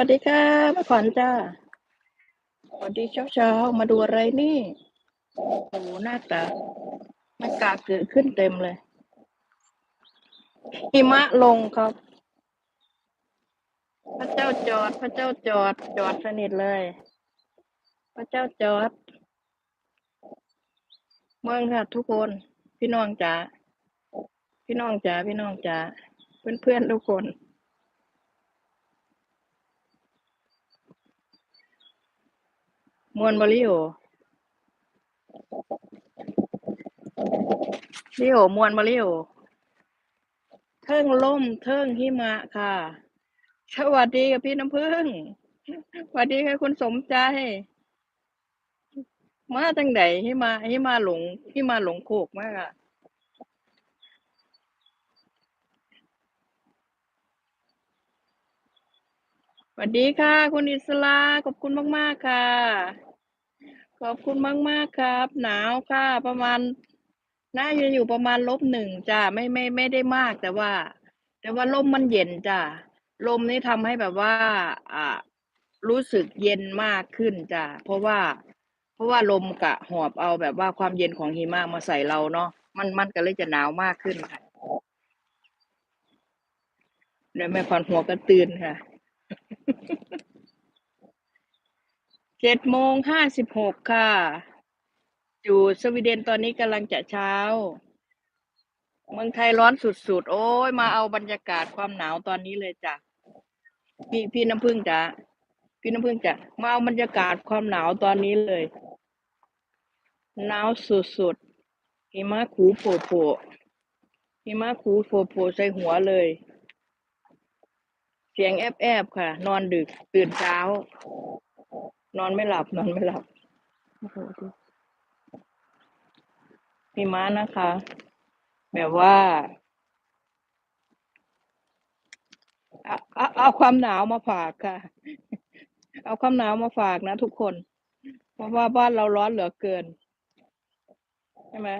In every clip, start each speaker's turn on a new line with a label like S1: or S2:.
S1: วัสดีค่ะแม่ขวัญจ้าสวัสดีเช้าเช้าๆมาดูอะไรนี่โอ้โหหน้าตาหน้ากากเกิดขึ้นเต็มเลยหิมะลงครับ พระเจ้าจอด พระเจ้าจอด จอดสนิทเลย พระเจ้าจอด เมืองค่ะทุกคน พี่น้องจ๋าพี่น้องจ๋าพี่น้องจ๋าเพื่อนๆทุกคน มวนบริโอริโอมวนบริโอเทิงล่มเทิงหิมะค่ะ สวัสดีกับพี่น้ำพึ่งสวัสดีค่ะคุณสมใจ มาจังไดหิมะหิมะหลงหิมะหลงโคกมากอะสวัสดีค่ะ คุณอิสลาขอบคุณมาก ๆ ค่ะ ขอบคุณมากๆครับ หนาวค่ะ ประมาณน่าจะอยู่ประมาณลบหนึ่งจ้ะไม่ไม่ไม่ได้มากแต่ว่า แต่ว่าลมมันเย็นจ้ะลมนี่ทำให้แบบว่า อ่า รู้สึกเย็นมากขึ้นจ้ะเพราะว่า เพราะว่าลมกะหอบเอาแบบว่าความเย็นของหิมะมาใส่เราเนาะมันมันก็เลยจะหนาวมากขึ้นค่ะเดี๋ยวแม่ขวัญหัวกระตือนค่ะ เจ็ดโมงห้าสิบหกค่ะ อยู่สวีเดนตอนนี้กำลังจะเช้า เมืองไทยร้อนสุดๆ โอ้ยมาเอาบรรยากาศความหนาวตอนนี้เลยจ้ะ พี่พี่น้ำพึ่งจ้ะ พี่น้ำพึ่งจ้ะ มาเอาบรรยากาศความหนาวตอนนี้เลย หนาวสุดๆ หิมะขูโผล่โผล่หิมะขูโผล่โผล่ใส่หัวเลย เสียงแอบๆค่ะ นอนดึกตื่นเช้า นอนไม่หลับ นอนไม่หลับโอ้โหดูหิมะนะคะ แบบว่าเอาเอาเอาความหนาวมาฝากค่ะ เอาความหนาวมาฝากนะทุกคน เพราะว่าบ้านเราร้อนเหลือเกิน ใช่ไหม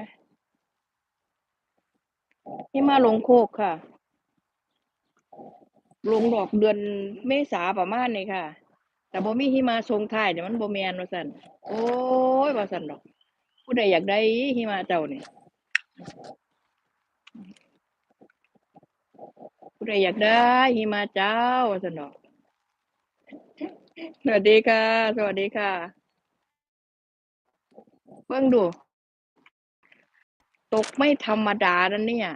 S1: หิมะลงโคกค่ะ ลงดอกเดือนเมษาประมาณนี้ค่ะ แต่บ่มีหิมะทรงท้ายเนี่ยมันบ่แมนว่าซั่นโอ้ยว่าซั่นดอก ผู้ใดอยากได้หิมะเจ้านี่ผู้ใดอยากได้หิมะเจ้าว่าซั่นดอกสวัสดีค่ะ สวัสดีค่ะ เบิ่งดู ตกไม่ธรรมดานะเนี่ย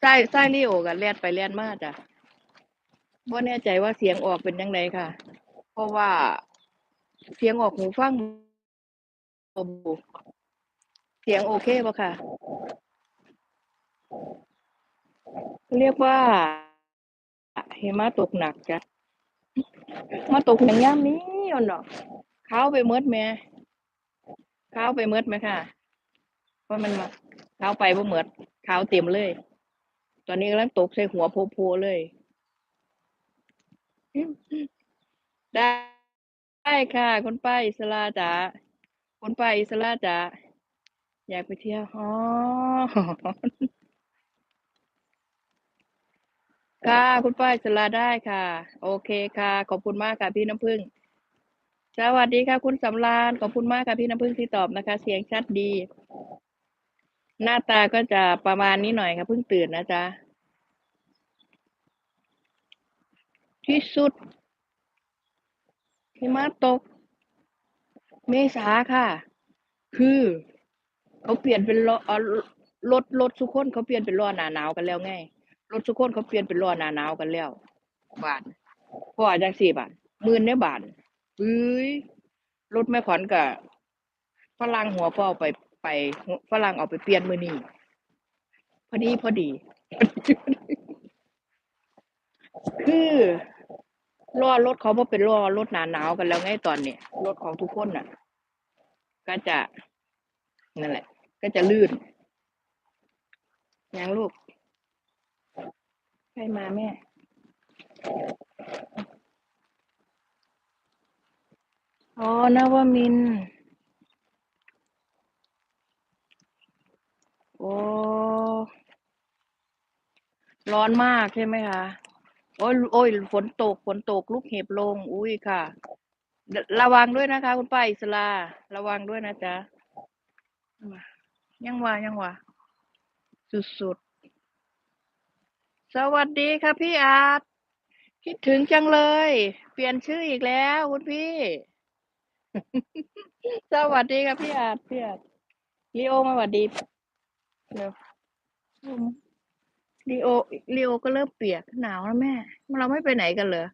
S1: ใช่ใช่ลิโอกันแล่นไปแล่นมาจ้ะ บ่แน่ใจว่าเสียงออกเป็นจังไดค่ะ เพราะว่าเสียงออกหูฟังเสียงโอเคบ่ค่ะ เรียกว่าหิมะตกหนักจ้ะมาตกอย่างยามนี้อาเนาะขาวไปหมดแหมข้าวไปหมดไหมค่ะว่าะมันมาข้าวไปบ่หมดข้าวเต็มเลย ตอนนี้กำลังตกใส่หัวโพๆเลย ได้ได้ค่ะ คุณป้าอิสลาจ๋าคุณป้าอิสลาจ๋าอยากไปเที่ยวอ๋อค่ะ คุณป้าอิสลาได้ค่ะ โอเคค่ะ ขอบคุณมากค่ะพี่น้ำพึ่งสวัสดีค่ะ คุณสำราญขอบคุณมากค่ะพี่น้ำพึ่งที่ตอบนะคะ เสียงชัดดี หน้าตาก็จะประมาณนี้หน่อยค่ะเพิ่งตื่นนะจ๊ะ ที่สุดหิมะตก เมษาค่ะ คือ เขาเปลี่ยนเป็นล้ออ่อรถรถทุกคนเขาเปลี่ยนเป็นล้อหนาหนาวกันแล้วไงรถทุกคนเขาเปลี่ยนเป็นล้อหนาหนาวกันแล้ว บาทพอจังสี่บาทหมื่นในบาทเอ้ยรถแม่ขวัญกับฝรั่งหัวเป้าไปไปฝรั่งเอาไปเปลี่ยนมือนี้พอดีพอดี คือ ล้อรถเขาบ่เป็นล้อรถหนาหนาวกันแล้วไงตอนเนี้ยรถของทุกคนน่ะ ก็จะนั่นแหละ ก็จะลื่นยังลูกใครมาแม่อ๋อนวมิน โอ้ ร้อนมากใช่ไหมคะ โอ้ยโอ้ยฝนตกฝนตกลูกเห็บลง อุ้ยค่ะ ระวังด้วยนะคะ คุณป้าอิสลาระวังด้วยนะจ๊ะยังว่ายังว่าสุดๆสวัสดีค่ะพี่อาร์ตคิดถึงจังเลย เปลี่ยนชื่ออีกแล้วคุณพี่ สวัสดีค่ะพี่อาร์ตพี่อาร์ตลีโอมาสวัสดีเร็ว ลีโอลีโอก็เริ่มเปียกหนาวแล้วแม่ เราไม่ไปไหนกันเหรอ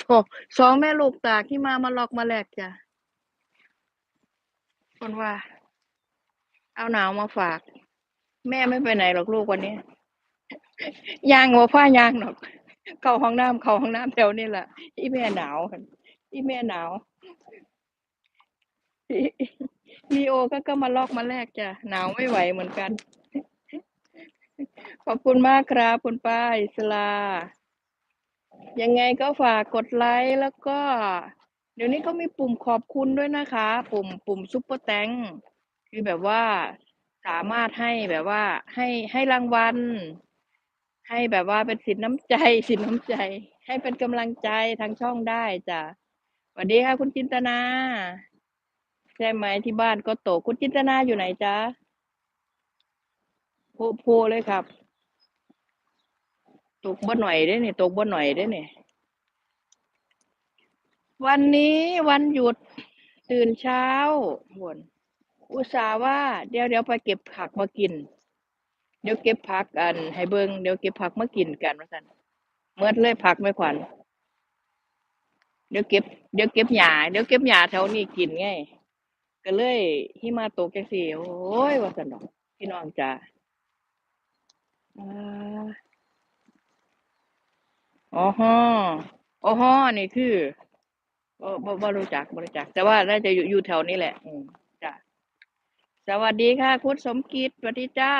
S1: สองสองแม่ลูกตากที่มามาลอกมาแลกจ้ะคนว่า เอาหนาวมาฝาก แม่ไม่ไปไหนหรอกลูกวันนี้ยางหัวผ้ายางหรอก เข้าห้องน้ำเข้าห้องน้ำแถวนี้แหละอีแม่หนาวอีแม่หนาวลีโอก็ก็มาลอกมาแลกจ้ะหนาวไม่ไหวเหมือนกัน ขอบคุณมากครับ คุณป้าอิสลา ยังไงก็ฝากกดไลค์แล้วก็ เดี๋ยวนี้ก็มีปุ่มขอบคุณด้วยนะคะ ปุ่มปุ่มซุปเปอร์แตงคือแบบว่าสามารถให้แบบว่า ให้ให้รางวัล ให้แบบว่าเป็นสินน้ำใจสินน้ำใจ ให้เป็นกำลังใจทางช่องได้จ้ะสวัสดีค่ะ คุณจินตนา ใช่ไหมที่บ้านก็ตกคุณจินตนาอยู่ไหนจ๊ะ โพโพเลยครับ ตกบ่หน่อยได้เนี่ยตกบ่หน่อยได้เนี่ยวันนี้วันหยุดตื่นเช้าบนอุตส่าห์ว่า เดี๋ยวเดี๋ยวไปเก็บผักมากิน เดี๋ยวเก็บผักกัน ให้เบิงเดี๋ยวเก็บผักมากินกันว่าซั่นเมื่อเลยผักไม่ขวัญเดี๋ยวเก็บเดี๋ยวเก็บหญ้าเดี๋ยวเก็บหญ้าแถวนี้กินไงก็เลยหิมะตกจังซี่โอ้ยว่าซั่นดอกพี่น้องจ้า อ๋อฮออ๋อฮอนี่คือบ่บ่บ่รู้จักบ่รู้จัก แต่ว่าน่าจะอยู่อยู่แถวนี้แหละ อืมจ้ะสวัสดีค่ะ คุณสมกิจสวัสดีจ้า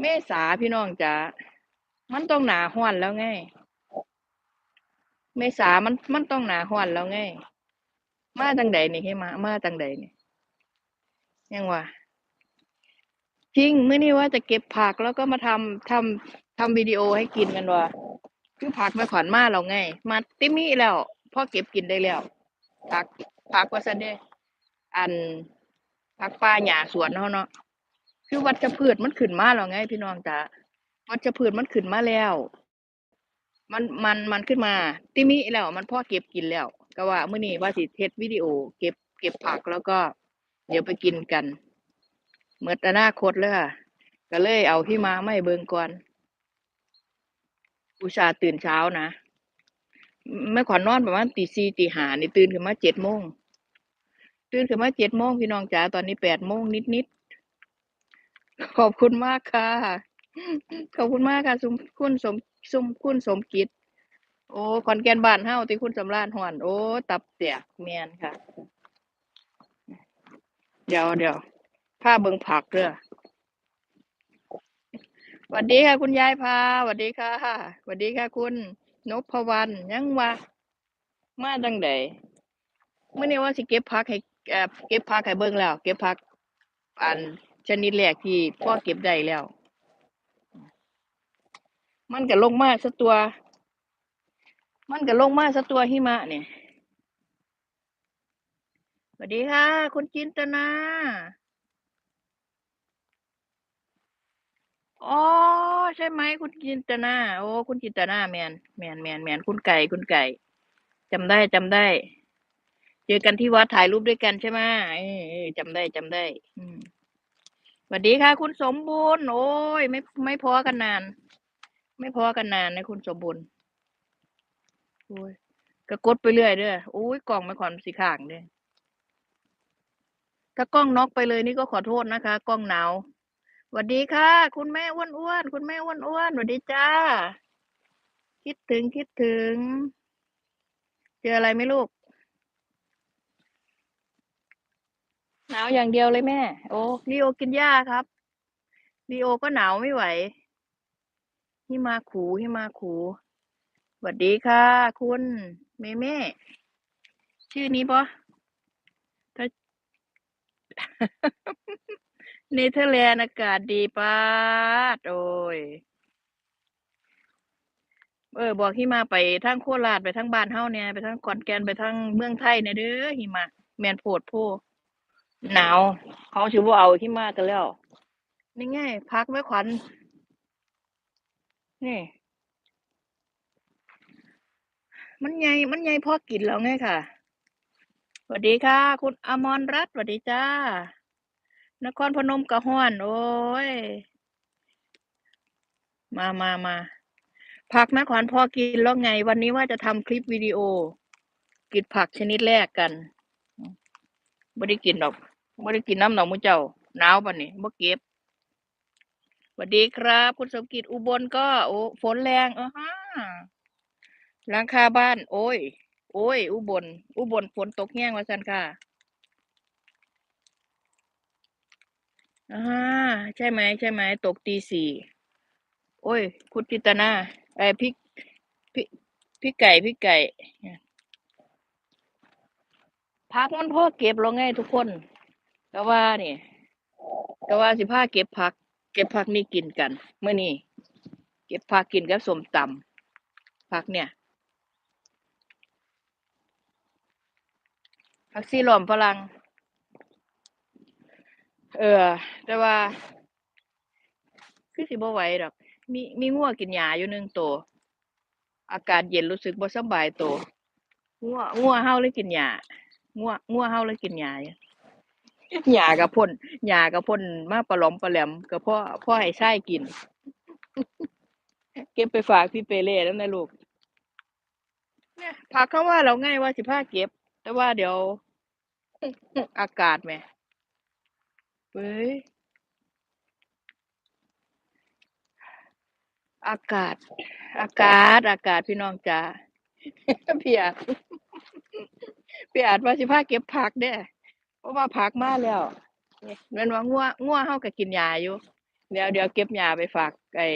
S1: เมษาพี่น้องจ้ามันต้องหนาร้อนแล้วไง เมษามันมันต้องหนาร้อนแล้วไง มาจังใดนี่ให้มา มาจังใดนี่ยังว่า จริงมื้อนี้ว่าจะเก็บผักแล้วก็มาทำทำทำวิดีโอให้กินกันว่าคือผักไม่ขวัญมาแล้วไงมาติมิแล้วพ่อเก็บกินได้แล้วผักผักว่าซันเด้อันผักป่าหญ้าสวนเฮาเนาะคือวัชพืชมันขึ้นมาแล้วไง พี่น้องจ๋าวัชพืชมันขึ้นมาแล้ว มันมันมันขึ้นมา ติมิแล้วมันพ่อเก็บกินแล้ว ก็ว่าเมื้อนี้ว่าสิเฮ็ดวิดีโอ เก็บเก็บผักแล้วก็ เดี๋ยวไปกินกัน หมดอนาคตเลยค่ะก็เลยเอาที่มาไมาให้เบิ่งก่อนอุตส่าห์ตื่นเช้านะแม่ขวัญนอนประมาณตี4ตี5นี่ตื่นขึ้นมา7โมงตื่นขึ้นมา7โมงพี่น้องจ๋าตอนนี้8โมงนิดๆขอบคุณมากค่ะ ขอบคุณมากค่ะสุมคุณสมสุมคุณสมกิจโอ้ขอนแก่นบ้านเฮาที่คุณสำราญฮ้อน โอ้ ตับแตกแม่นค่ะ เดี๋ยวเดี๋ยว พาเบิ่งผักเด้อหวัดดีค่ะ คุณยายพาหวัดดีค่ะหวัดดีค่ะ คุณนพวรรณยังว่ามาจังไดมื้อนี้ว่าสิเก็บผักให้เอ่อเก็บผักให้เบิ่งแล้ว เก็บผักอันชนิดแรกที่พอเก็บได้แล้ว มันก็ลงมาซะตัว มันก็ลงมาซะตัวหิมะนี่หวัดดีค่ะ คุณจินตนา อ๋อ ใช่ไหมคุณจินตนา โอ้ คุณจินตนาแมนแมนแมนแมนคุณไก่ คุณไก่จำได้จำได้ เจอกันที่วัดถ่ายรูปด้วยกันใช่ไหมเออเออจำได้จำได้ อืมสวัสดีค่ะ คุณสมบูรณ์ โอ้ย ไม่ไม่พอกันนาน ไม่พอกันนานนะคุณสมบูรณ์โอ้ยก็กดไปเรื่อยเด้อโอ้ยกล่องไม่ขอนสีข้างเด้อถ้ากล้องน็อกไปเลยนี่ก็ขอโทษนะคะ กล้องหนาว สวัสดีค่ะ คุณแม่อ้วนอ้วนคุณแม่อ้วนอ้วนสวัสดีจ้า คิดถึงคิดถึง เจออะไรไหมลูกหนาวอย่างเดียวเลยแม่ โอ้ลีโอกินหญ้าครับลีโอก็หนาวไม่ไหวหิมาขูหิมาขูสวัสดีค่ะ คุณเมเม่ชื่อนี้ปะถ้า เนเธอร์แลนด์อากาศดีปาดโอ้ย เออ บอกหิมะไปทางโคราชไปทางบ้านเฮาเนี่ยไปทางขอนแก่นไปทางเมืองไทยเนี่ยเด้อหิมะแมนโพดโพหนาวเขาสิบ่เอาหิมะกันแล้ว นี่ไงพักไว้ขวัญนี่ มันใหญ่มันใหญ่พอกินแล้วไงค่ะสวัสดีค่ะ คุณอมรรัตน์สวัสดีจ้า นครพนมกระฮ้อน โอ้ย มามามาผักนะขวัญพอกินแล้วไง วันนี้ว่าจะทำคลิปวิดีโอ กินผักชนิดแรกกันไม่ได้กินหรอกไม่ได้กินน้ำหนองมือเจ้าหนาวปะนี่บ่เก็บสวัสดีครับ คุณสมกิจอุบลก็ โอ้ฝนแรงเออฮะหลังคาบ้าน โอ้ย โอ้ย อุบล อุบลฝนตกแห้งว่าซั่นค่ะ อ่าใช่ไหมใช่ไหมตกตีสี่โอ้ยคุณจิตนาไอ้ยพี่พี่พี่ไก่พี่ไก่พักมันพ่อเก็บแล้วไงทุกคนก็ว่านี่ก็ว่าสิพาเก็บผัก เก็บผักนี่กินกันเมื่อนี้เก็บผักกินกับสมตำผักเนี่ยผักซีหลอมฝรั่งเออ แต่ว่า คือสิบ่ไหวดอก มีมีงัวกินหญ้าอยู่หนึ่งตัวอากาศเย็นรู้สึกบ่สบายตัวงัวงัวเฮาเลยกินหญ้างัวงัวเฮาเลยกินหญ้าอยู่หญ้าก็พ่นหญ้าก็พ่นมาปะหลอมปะแหลมก็พ่อพ่อให้ชายกิน เก็บไปฝากพี่เปเล่นำนะลูกเนี่ยผักเขาว่าแล้วไงว่าสิพาเก็บ แต่ว่าเดี๋ยวอากาศแหมเว้ย อากาศ อากาศ อากาศพี่น้องจ๋าพี่อาจพี่อาจว่าสิพาเก็บผักเด้เพราะว่าผักมาแล้วนี่แม่นว่างัวงัวเฮาก็กินหญ้าอยู่ เดี๋ยวเดี๋ยวเก็บหญ้าไปฝากไอ้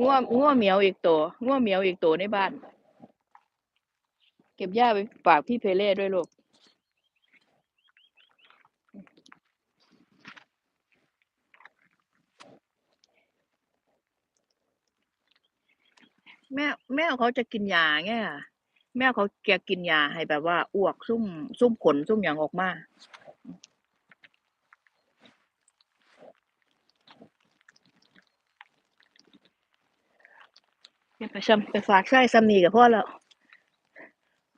S1: งัวงัวเหมียวอีกตัวงัวเหมียวอีกตัวในบ้าน เก็บหญ้าไปฝากพี่เพเล่ด้วยลูก แมวแมวเขาจะกินหญ้าไงอะแมวเขาแกกินหญ้าให้แบบว่าอ้วกซุ่มซุ่มขนซุ่มหยังออกมาเก็บไปซ้ำไปฝากชายซ้ำนี่ก็พอแล้ว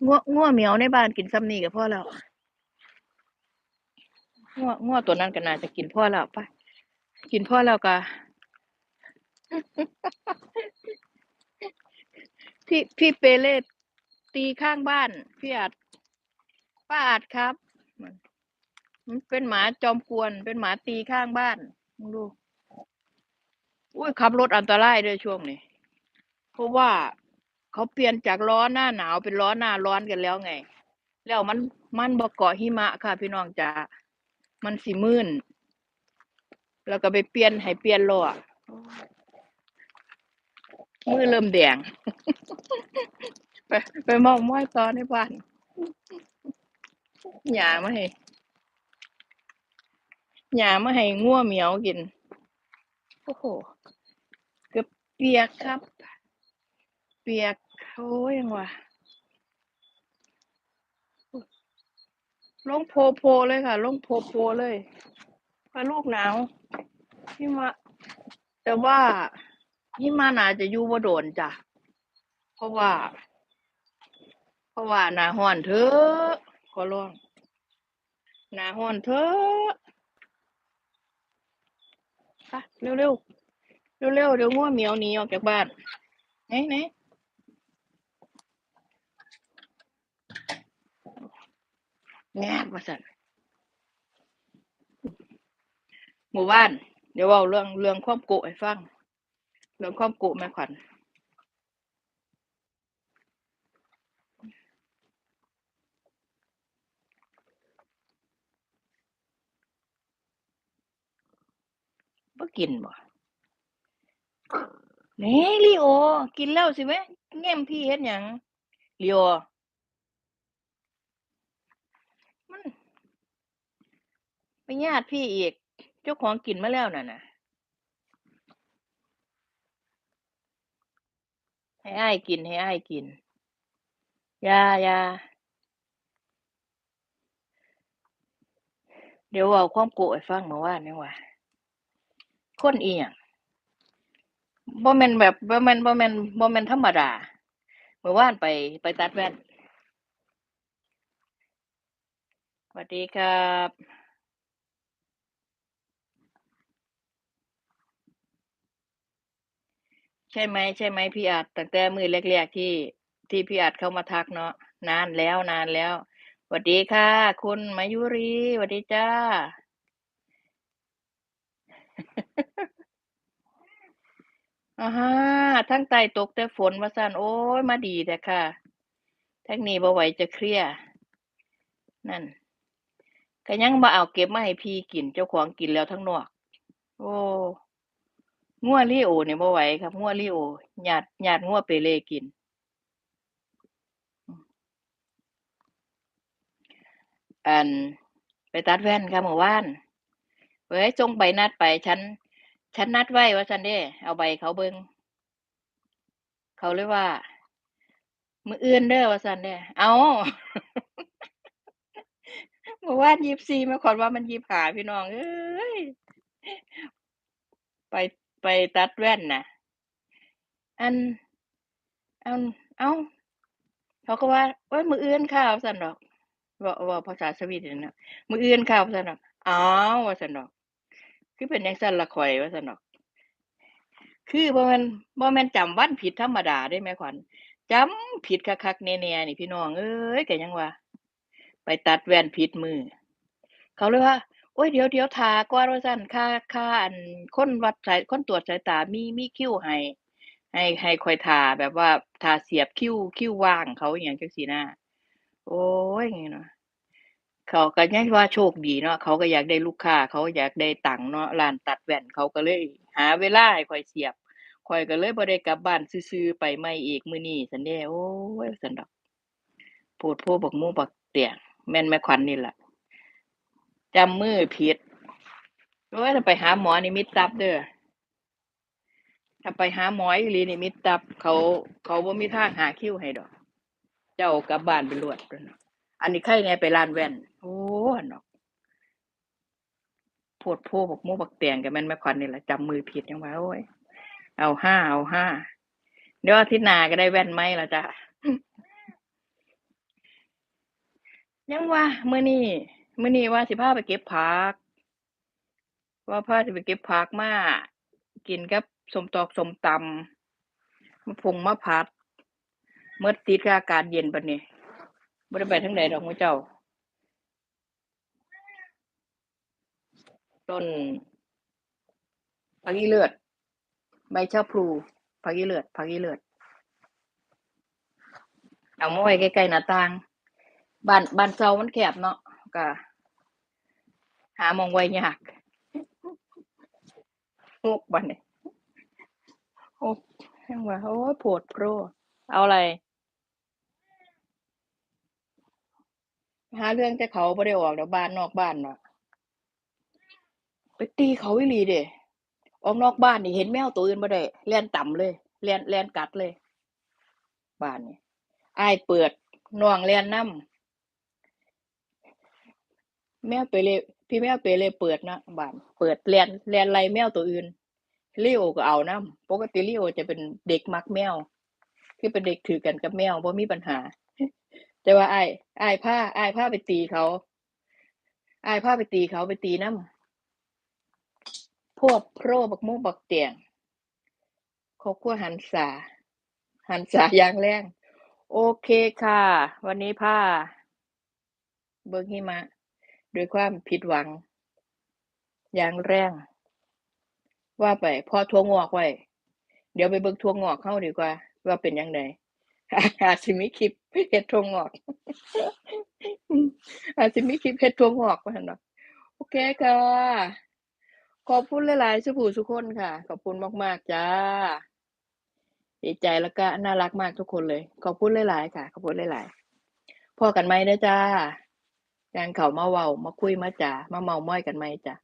S1: งัวงัวเหมียวในบ้านกินซ้ำนี่ก็พอแล้วงัวงัวตัวนั้นก็น่าจะกินพอแล้วไปกินพอแล้วก็ พี่พี่เปเล่ตีข้างบ้าน พี่อาจป้าอาจครับ มันเป็นหมาจอมกวน เป็นหมาตีข้างบ้านมึงดู อุ้ยขับรถอันตรายด้วยช่วงนี้ เพราะว่าเขาเปลี่ยนจากล้อหน้าหนาวเป็นล้อหน้าร้อนกันแล้วไง แล้วมันมันบ่เกาะหิมะค่ะ พี่น้องจ๋ามันสิมื่น แล้วก็ไปเปลี่ยนให้เปลี่ยนล้อ มือเริ่มแดง ไปไปมองม้อยตอนในบ้านหยามาให้หยามาให้งัวเหมียวกิน โอ้โห เกือบเปียกครับ เปียกโอ้ยังวะลงโพโพเลยค่ะ ลงโพโพเลยพาลูกหนาวหิมะแต่ว่า หิมะน่าจะอยู่บ่โดนจ้ะ เพราะว่า เพราะว่าหน้าร้อนเถอะขอร้องหน้าร้อนเถอะไปเร็วเร็วเร็วเร็วเดี๋ยวงัวเหมียวหนีออกจากบ้านไหนไหนแงบว่าสั่นหมู่บ้าน เดี๋ยวเว้าเรื่องเรื่องความโกะให้ฟัง เรื่อความโกะแม่ขวัญบ่กินบ่แหน่ลีโอ กินแล้วสิแหมแง้มพี่เฮ็ดหยังลีโอ มันไปญาติพี่อีก เจ้าของกินมาแล้วนั่นน่ะ ให้อ้ายกินให้อ้ายกิน ยายาเดี๋ยวเว้าความโกะให้ฟังเมื่อวานนี่ว่าคนอิหยังบ่แม่นแบบบ่แม่นบ่แม่นบ่แม่นธรรมดาเมื่อวานไปไปตัดแว่นหวัดดีครับ ใช่ไหมใช่ไหมพี่อาจตั้งแต่มือแรกๆที่ที่พี่อาจเข้ามาทักเนาะนานแล้วนานแล้วหวัดดีค่ะ คุณมายุรีหวัดดีจ้าอะฮะทางใต้ตกแต่ฝนว่าซั่นโอ๊ยมาดีแท้ค่ะทางนี้บ่ไหวจะเคลียร์นั่นก็ยังบ่เอาเก็บมาให้พี่กินเจ้าของกินแล้วทางนอก โอ้ งัว Leo นี่ยบ่ไหวครับงัว Leo ญาติญาติงัวเปเลกิน อัน ไปตัดแว่นค่ะเมื่อวานเฮ้ยส่งใบนัดไปฉันฉันนัดไว้ว่าซั่นเด้ เอาใบเขาเบิงเขาเลยว่า มื้ออื่นเด้อว่าซั่นเด้อ้าเมื่อวาน24แม่ขวัญว่ามัน25พี่น้องเอ้ยไป ไปตัดแว่นนะอันอันเอ้าเขาก็ว่าโอ๊ยมื้ออื่นค่ะว่าซั่นดอกว้าว้าภาษาสวีเดนนะมืออื่นค่ะว่าซั่นดอกอ้าวว่าซั่นดอก คือเป็นจังซั่นละข้อยว่าซั่นดอก คือบ่แม่นบ่แม่นจำวันผิดธรรมดาเด้แม่ขวัญจำผิดคักๆแน่ๆนี่พี่น้องเอ้ยแกยังว่า ไปตัดแว่นผิดมือ เขาเลยว่า โอ๊ย เดี๋ยวเดี๋ยวทาก่อนว่าซั่น ค่า ค่า อันคนวัดสาย คนตรวจสายตามี มีคิวให้ ให้ ให้ข้อยท่าแบบว่า ท่าเสียบคิว คิวว่างเขาอิหยังจังซี้นะ โอ๊ยเนาะเขาก็ยังว่าโชคดีเนาะ เขาก็อยากได้ลูกค้า เขาอยากได้ตังค์เนาะ ร้านตัดแว่นเขาก็เลยหาเวลาให้ข้อยเสียบ ข้อยก็เลยบ่ได้กลับบ้านซื่อๆไปใหม่อีกมื้อนี้ซั้นเด้ โอ๊ย ว่าซั่นดอก โพดโพบักโมบักเตี้ยแม่นแม่ขวัญนี่ล่ะ จำมือผิดโอ๊ยถ้าไปหาหมอนี่มิดตับเด้อถ้าไปหาหมออีหลีนี่มิดตับ เขาเขาบ่มีทางหาคิวให้ดอก เจ้ากลับบ้านไปโลดนว่าอันนี้ใครแหน่ไปร้านแว่น โอ้ซั่นอกโพดโพบักโมบักแตงก็แม่นแม่ขวัญนี่แหละจำมือผิดยังว่าโอ๊ยเอาห้าเอาห้าเดี๋ยวอาทิตย์หน้าก็ได้แว่นใหมล้วจ้ะยังว่ามื้อนี้ มื้อนี้ว่าสิพาไปเก็บผัก ว่าพาสิไปเก็บผักมา กินกับส้มตอกส้มตำมาพงมาผัดหมดติดกับอากาศเย็นบัดนี้บ่ได้ไปทางใดดอกหมู่เจ้า ต้นผักอีเลิศใบชะพลูผักอีเลิศผักอีเลิศเอามาไว้ใกล้ๆหน้าต่าง บ้านบ้านเช่ามันแคบเนาะ ก็หาหม้องไว้ยากหกบัดนี้หกยังว่าโอ๊ยโพดโพเอาอะไร?หาเรื่องแต่เขาบ่ได้ออกดอกบ้านนอกบ้านน่ะไปตีเขาอีหลีเดะออกนอกบ้านนี่เห็นแมวตัวอื่นบ่ได้แล่นต่ำเลยแล่นแล่นกัดเลย บ้านนี้อ้ายเปิดน้องแล่นนำ แมวเปเล่พี่แมวเปเล่เปิดนะบ้านเปิดแล่นแล่นไล่แมวตัวอื่น Leo ก็เอานำปกติ Leo จะเป็นเด็กมักแมวคือเป็นเด็กถือกันกับแมวบ่มีปัญหา แต่ว่าไอ้ายอ้ายพาอ้ายพาไปตีเขาไอ้ายพาไปตีเขาไปตีน้ำโพดโพร่บักโมบักแตงครอบครัวหันษาหันษายางแรงโอเคค่ะ วันนี้พาเบิ่งหิมะ ด้วยความผิดหวัง อย่างแรง ว่าไปพาะถั่วงอกไว้ เดี๋ยวไปเบิ่งถั่วงอกเราดีกว่า ว่าเป็นจั่งใดอาจสิมีคลิปเฮ็ดถั่วงอกอืมอาจสิมีคลิปเฮ็ดถั่วงอกว่าซั่นดอกโอเคค่ะ ขอบคุณหลายๆซุผู้ซุคนค่ะ ขอบคุณมากๆจ้ะดีใจแล้วก็น่ารักมากทุกคนเลย ขอบคุณหลายๆค่ะ ขอบคุณหลายๆพอกันใหม่เด้อจ้ะจั่งเขามาเว้ามาคุยมาจามาเมาท์มอยกันใหมจ้ะ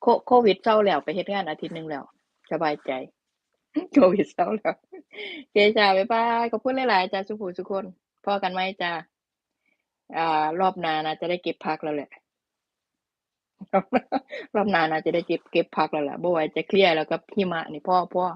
S1: โคโควิดเซาแล้วไปเฮ็ดงานอาทิตย์หนึ่งแล้วสบายใจโควิดเซาแล้วเคจ้ะบ๊ายบายขอบคุณหลายๆจ้ะสุผู้สุคนพอกันใหมจ้ะอ่ารอบนาน่าจะได้เก็บผักแล้วแหละรอบนาน้าน่าจะได้เก็บเก็บผักแล้วแหละบ่ไหวจะเคลียร์แล้วกับหิมะนี่พ่อพ่อ